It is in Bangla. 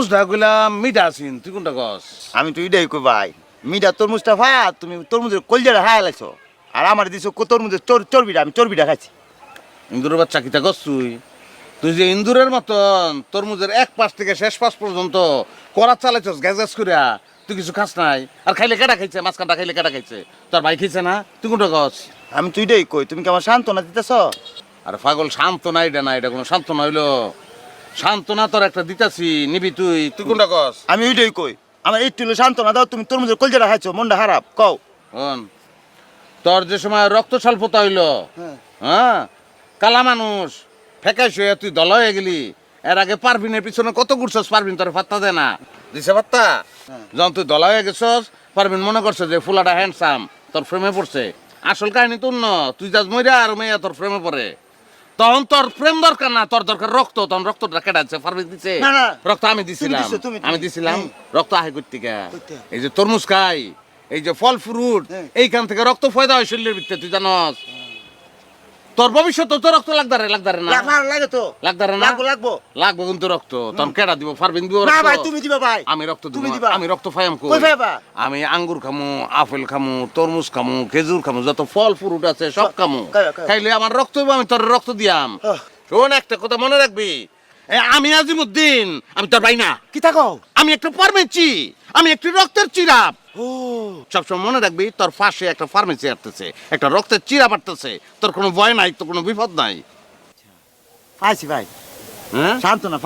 তরমুজ ঢাকুলাম মিঠা আছিন তুই কোনটা কস? আমি তো এটাই কই ভাই মিঠা তরমুজটা ভাইয়া তুমি তরমুজের কলজাটা হায়া লাইছো। আর আমার দিছো তরমুজের চর চর্বিটা আমি চর্বিটা খাচ্ছি ইন্দুরের বাচ্চা কিতা কস তুই? তুই যে ইন্দুরের মতন তরমুজের এক পাশ থেকে শেষ পাশ পর্যন্ত করা চালাইছস গ্যাস গ্যাস করিয়া তুই কিছু খাস নাই? আর খাইলে কেটা খাইছে? মাঝখানটা খাইলে কেটা খাইছে? তোর ভাই খাইছে না? তুই কোনটা কস? আমি তো এটাই কই তুমি কি আমার সান্ত্বনা দিতেছ? আর পাগল সান্ত্বনা এটা না এটা কোনো সান্ত্বনা হইল। সান্ত্বনা তোর একটা দিতাছি নিবি তুই। তুই কোনটা কস? আমি ওইটাই কই। আমার একটু হলো সান্ত্বনা দাও তুমি তরমুজের কলজাটা খাইছো মনটা খারাপ কও। শোন তোর যে সময় রক্ত স্বল্পতা হইল হ্যাঁ। কালা মানুষ ফেকাইস হয়ে তুই দল হয়ে গেলি। এর আগে পারবিনের পিছনে কত ঘুরছস পারবিন তোর পাত্তা দে না। দিছে পাত্তা যখন তুই দলা হয়ে গেছস পারবিন মনে করছে যে ফুলাটা হ্যান্ডসাম তোর ফ্রেমে পড়ছে। আসল কাহিনী তোর ন তুই যাস মইরা আর মেয়ে তোর ফ্রেমে পড়ে। তখন তোর প্রেম দরকার না তোর দরকার রক্ত তখন রক্তটা দিছে না, না। রক্ত আমি দিছিলাম আমি দিছিলাম রক্ত আহে করতে করতে। এই যে তরমুজ খাই এই যে ফল ফ্রুট হ্যাঁ। এইখান থেকে রক্ত ফয়দা হয় শরীরের ভিতরে তুই জানস তোর ভবিষ্যৎ তো রক্ত লাগদারে লাগদারে না? লাগ- লাগে তো। লাগদারে না? লাগবো লাগবো। লাগবে কিন্তু রক্ত। তখন কেডা দিব? পারবিন দিব না ভাই তুমি দিবা ভাই। আমি রক্ত দিব। আমি রক্ত ফাইম কই? কই পাইবা? আমি আঙ্গুর খামু আপেল খামু তরমুজ খামু খেজুর খামু যত ফল ফ্রুট আছে সব খামু। খাইলে আমার রক্ত হইবো, আমি তোর রক্ত দিয়াম। শোন একটা কথা মনে রাখবি। আমি আজিমুদ্দিন আমি তোর ভাই না কি থাকো আমি একটা ফার্মেসি আমি একটু রক্তের চিরাপ। ও সবসময় মনে রাখবি তোর পাশে একটা ফার্মেসি আসতেছে একটা রক্তের চিরা পারতেছে তোর কোনো ভয় নাই তোর কোনো বিপদ নাই। পাইছি ভাই। হ্যাঁ? শান্ত সান্ত্বনা